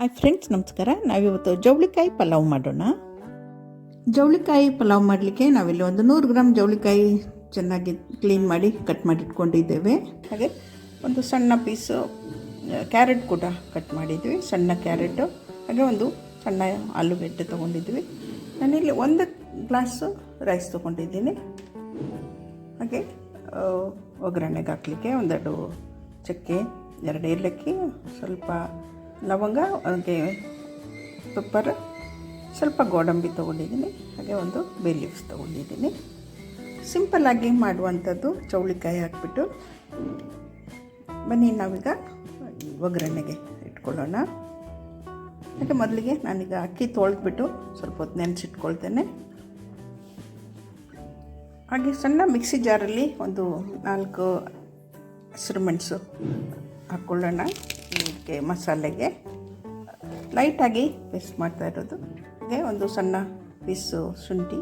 Hi friends ನಮಸ್ಕಾರ. ನಾವಿವತ್ತು ಜವಳಿಕಾಯಿ ಪಲಾವ್ ಮಾಡೋಣ. ಜವಳಿಕಾಯಿ ಪಲಾವ್ ಮಾಡಲಿಕ್ಕೆ ನಾವಿಲ್ಲಿ ಒಂದು ನೂರು ಗ್ರಾಮ್ ಜವಳಿಕಾಯಿ ಚೆನ್ನಾಗಿ ಕ್ಲೀನ್ ಮಾಡಿ ಕಟ್ ಮಾಡಿ ಇಟ್ಕೊಂಡಿದ್ದೇವೆ. ಹಾಗೆ ಒಂದು ಸಣ್ಣ ಪೀಸು ಕ್ಯಾರೆಟ್ ಕೂಡ ಕಟ್ ಮಾಡಿದ್ವಿ. ಸಣ್ಣ ಕ್ಯಾರೆಟು ಹಾಗೆ ಒಂದು ಸಣ್ಣ ಆಲೂಗಡ್ಡೆ ತೊಗೊಂಡಿದ್ವಿ. ನಾನಿಲ್ಲಿ ಒಂದು ಗ್ಲಾಸು ರೈಸ್ ತೊಗೊಂಡಿದ್ದೀನಿ. ಹಾಗೆ ಒಗ್ಗರಣೆಗೆ ಹಾಕಲಿಕ್ಕೆ ಒಂದೆರಡು ಚಕ್ಕೆ, ಎರಡು ಏಲಕ್ಕಿ, ಸ್ವಲ್ಪ ಲವಂಗ ಅದಕ್ಕೆ ಪೆಪ್ಪರ್ ಸ್ವಲ್ಪ ಗೋಡಂಬಿ ತೊಗೊಂಡಿದ್ದೀನಿ, ಹಾಗೆ ಒಂದು ಬೇಲೀವ್ಸ್ ತೊಗೊಂಡಿದ್ದೀನಿ. ಸಿಂಪಲ್ಲಾಗಿ ಮಾಡುವಂಥದ್ದು ಚೌಳಿಕಾಯಿ ಹಾಕ್ಬಿಟ್ಟು. ಬನ್ನಿ, ನಾವೀಗ ಒಗ್ಗರಣೆಗೆ ಇಟ್ಕೊಳ್ಳೋಣ. ಹಾಗೆ ಮೊದಲಿಗೆ ನಾನೀಗ ಅಕ್ಕಿ ತೊಳೆದ್ಬಿಟ್ಟು ಸ್ವಲ್ಪ ಹೊತ್ತು ನೆನೆಸಿಟ್ಕೊಳ್ತೇನೆ. ಹಾಗೆ ಸಣ್ಣ ಮಿಕ್ಸಿ ಜಾರಲ್ಲಿ ಒಂದು ನಾಲ್ಕು ಹಸಿರು ಮೆಣಸು ಹಾಕ್ಕೊಳ್ಳೋಣ. ಇದಕ್ಕೆ ಮಸಾಲೆಗೆ ಲೈಟಾಗಿ ಪೇಸ್ಟ್ ಮಾಡ್ತಾ ಇರೋದು. ಹಾಗೆ ಒಂದು ಸಣ್ಣ ಪೀಸು ಶುಂಠಿ,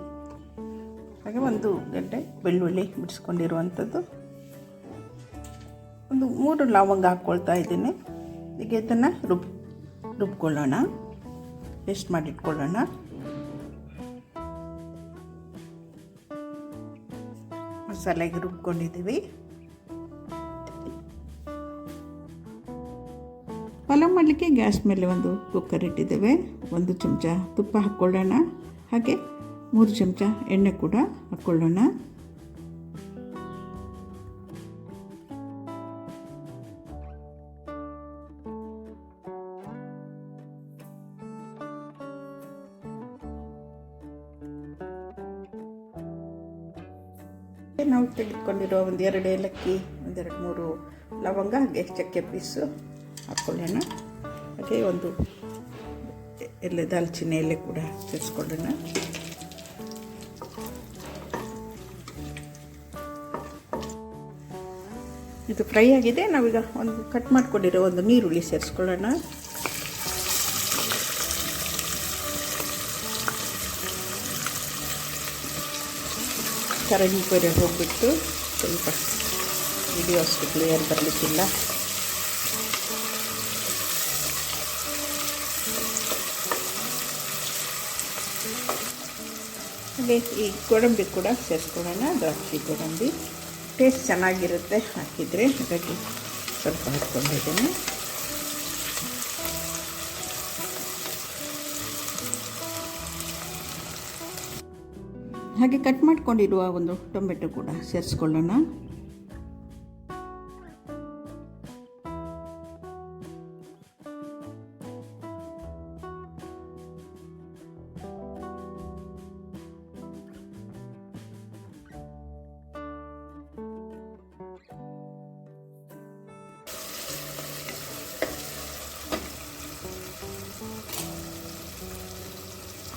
ಹಾಗೆ ಒಂದು ಗಡ್ಡೆ ಬೆಳ್ಳುಳ್ಳಿ ಬಿಡಿಸ್ಕೊಂಡಿರುವಂಥದ್ದು. ಒಂದು ಮೂರು ಲವಂಗ ಹಾಕ್ಕೊಳ್ತಾ ಇದ್ದೀನಿ. ಈಗ ಇದನ್ನು ರುಬ್, ರುಬ್ಕೊಳ್ಳೋಣ. ಪೇಸ್ಟ್ ಮಾಡಿಟ್ಕೊಳ್ಳೋಣ. ಮಸಾಲೆಗೆ ರುಬ್ಕೊಂಡಿದ್ದೀವಿ. ಮಾಡಲಿಕ್ಕೆ ಗ್ಯಾಸ್ ಮೇಲೆ ಒಂದು ಕುಕ್ಕರ್ ಇಟ್ಟಿದ್ದೇವೆ. ಒಂದು ಚಮಚ ತುಪ್ಪ ಹಾಕ್ಕೊಳ್ಳೋಣ. ಹಾಗೆ ಮೂರು ಚಮಚ ಎಣ್ಣೆ ಕೂಡ ಹಾಕ್ಕೊಳ್ಳೋಣ. ನಾವು ತೆಗೆದುಕೊಂಡಿರೋ ಒಂದು ಎರಡು ಏಲಕ್ಕಿ, ಒಂದೆರಡು ಮೂರು ಲವಂಗ, ಹಾಗೆ ಚಕ್ಕೆ ಪೀಸು. ಹಾಕ್ಕೊಳ್ಳೋಣ ಅದೇ ಒಂದು ಎಲೆ ದಾಲ್ಚಿನ್ನಿ ಎಲೆ ಕೂಡ ಸೇರಿಸ್ಕೊಳ್ಳೋಣ. ಇದು ಫ್ರೈ ಆಗಿದೆ. ನಾವೀಗ ಒಂದು ಕಟ್ ಮಾಡಿಕೊಂಡಿರೋ ಒಂದು ನೀರುಳ್ಳಿ ಸೇರಿಸ್ಕೊಳ್ಳೋಣ. ಕರಂಜಿ ಕೊರೆ ಹೋಗ್ಬಿಟ್ಟು ಸ್ವಲ್ಪ ವಿಡಿಯೋ ಅಷ್ಟು ಕ್ಲಿಯರ್ ಬರಲಿಕ್ಕಿಲ್ಲ. ಹಾಗೆ ಈ ಗೋಡಂಬಿ ಕೂಡ ಸೇರಿಸ್ಕೊಳ್ಳೋಣ. ದ್ರಾಕ್ಷಿ ಗೋಡಂಬಿ. ಟೇಸ್ಟ್ ಚೆನ್ನಾಗಿರುತ್ತೆ ಹಾಕಿದರೆ. ಹಾಗಾಗಿ ಸ್ವಲ್ಪ ಹಾಕ್ಕೊಂಡಿದ್ದೀನಿ. ಹಾಗೆ ಕಟ್ ಮಾಡ್ಕೊಂಡಿರುವ ಒಂದು ಟೊಮೆಟೊ ಕೂಡ ಸೇರಿಸ್ಕೊಳ್ಳೋಣ.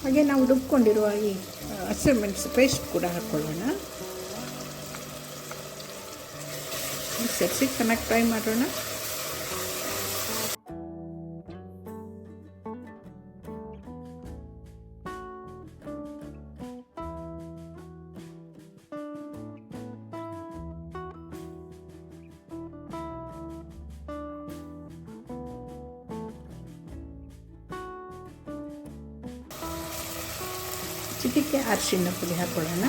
ಹಾಗೆ ನಾವು ರುಬ್ಕೊಂಡಿರುವ ಈ ಹಸಿಮೆಣಸು ಪೇಸ್ಟ್ ಕೂಡ ಹಾಕ್ಕೊಳ್ಳೋಣ ಸೇರಿಸಿ ಚೆನ್ನಾಗಿ ಫ್ರೈ ಮಾಡೋಣ. ಚಿಟಿಕೆ ಅರಿಶಿನ ಪುಡಿ ಹಾಕ್ಕೊಳ್ಳೋಣ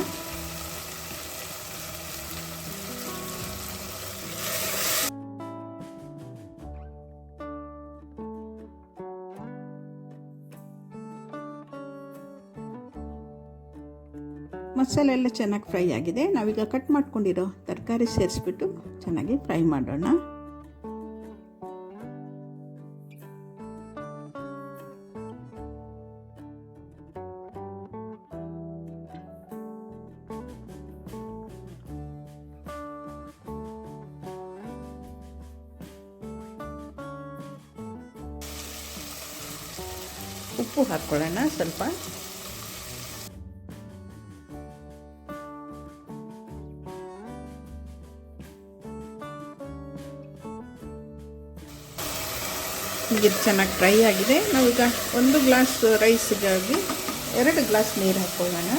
ಮಸಾಲೆ ಎಲ್ಲ ಚೆನ್ನಾಗಿ ಫ್ರೈ ಆಗಿದೆ. ನಾವೀಗ ಕಟ್ ಮಾಡ್ಕೊಂಡಿರೋ ತರಕಾರಿ ಸೇರಿಸ್ಬಿಟ್ಟು ಚೆನ್ನಾಗಿ ಫ್ರೈ ಮಾಡೋಣ. ಉಪ್ಪು ಹಾಕ್ಕೊಳ್ಳೋಣ ಸ್ವಲ್ಪ. ಇದು ಚೆನ್ನಾಗಿ ಫ್ರೈ ಆಗಿದೆ. ನಾವೀಗ ಒಂದು ಗ್ಲಾಸ್ ರೈಸ್ಗಾಗಿ ಎರಡು ಗ್ಲಾಸ್ ನೀರು ಹಾಕ್ಕೊಳ್ಳೋಣ.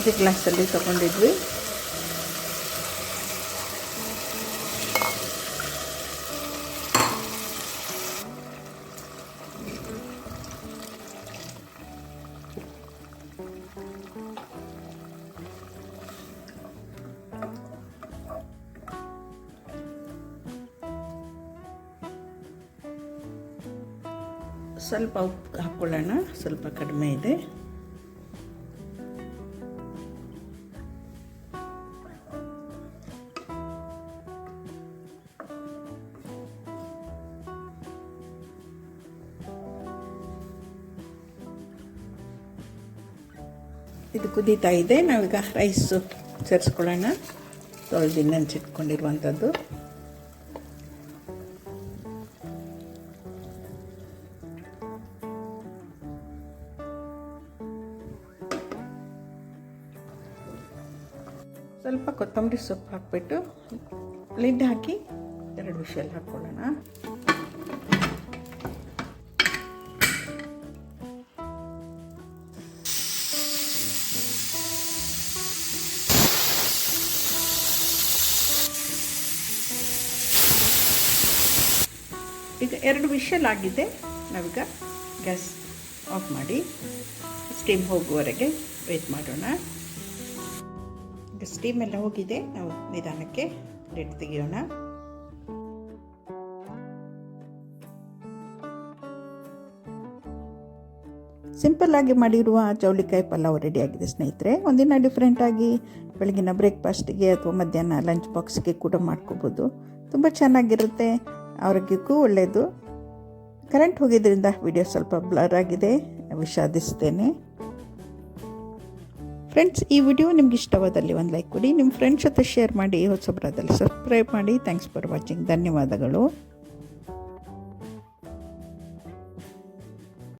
ಇದು ಗ್ಲಾಸಲ್ಲಿ ತಗೊಂಡಿದ್ವಿ. ಸ್ವಲ್ಪ ಉಪ್ಪು ಹಾಕ್ಕೊಳ್ಳೋಣ ಸ್ವಲ್ಪ ಕಡಿಮೆ ಇದೆ. ಇದು ಕುದೀತಾ ಇದೆ. ನಾವೀಗ ರೈಸು ಸೇರಿಸ್ಕೊಳ್ಳೋಣ ತೊಳೆದು ನೆನೆಸಿಟ್ಕೊಂಡಿರುವಂಥದ್ದು ಸ್ವಲ್ಪ ಕೊತ್ತಂಬರಿ ಸೊಪ್ಪು ಹಾಕ್ಬಿಟ್ಟು ಲಿಡ್ ಹಾಕಿ ಎರಡು ವಿಷಲ್ ಹಾಕ್ಕೊಳ್ಳೋಣ. ಈಗ ಎರಡು ವಿಷಲ್ ಆಗಿದೆ. ನಾವೀಗ ಗ್ಯಾಸ್ ಆಫ್ ಮಾಡಿ ಸ್ಟೀಮ್ ಹೋಗುವವರೆಗೆ ವೇಟ್ ಮಾಡೋಣ. ಈಗ ಸ್ಟೀಮ್ ಎಲ್ಲ ಹೋಗಿದೆ. ನಾವು ನಿಧಾನಕ್ಕೆ ಲಿಡ್ ತೆಗೆಯೋಣ. ಸಿಂಪಲ್ ಆಗಿ ಮಾಡಿರುವ ಚೌಳಿಕಾಯಿ ಪಲಾವ್ ಆಗಿದೆ ಸ್ನೇಹಿತರೆ. ಒಂದಿನ ಡಿಫ್ರೆಂಟಾಗಿ ಬೆಳಗಿನ ಬ್ರೇಕ್ಫಾಸ್ಟಿಗೆ ಅಥವಾ ಮಧ್ಯಾಹ್ನ ಲಂಚ್ ಬಾಕ್ಸ್ಗೆ ಕೂಡ ಮಾಡ್ಕೋಬೋದು. ತುಂಬ ಚೆನ್ನಾಗಿರುತ್ತೆ. ಆರೋಗ್ಯಕ್ಕೂ ಒಳ್ಳೆಯದು ಕರೆಂಟ್ ಹೋಗಿದ್ದರಿಂದ ವಿಡಿಯೋ ಸ್ವಲ್ಪ ಬ್ಲರ್ ಆಗಿದೆ. ವಿಷಾದಿಸ್ತೇನೆ ಫ್ರೆಂಡ್ಸ್ ಈ ವಿಡಿಯೋ ನಿಮ್ಗೆ ಇಷ್ಟವಾದಲ್ಲಿ ಒಂದು ಲೈಕ್ ಕೊಡಿ. ನಿಮ್ಮ ಫ್ರೆಂಡ್ಸ್ ಜೊತೆ ಶೇರ್ ಮಾಡಿ, ಹೊಸಬ್ರದಲ್ಲಿ ಸಬ್ಸ್ಕ್ರೈಬ್ ಮಾಡಿ. ಥ್ಯಾಂಕ್ಸ್ ಫಾರ್ ವಾಚಿಂಗ್ ಧನ್ಯವಾದಗಳು.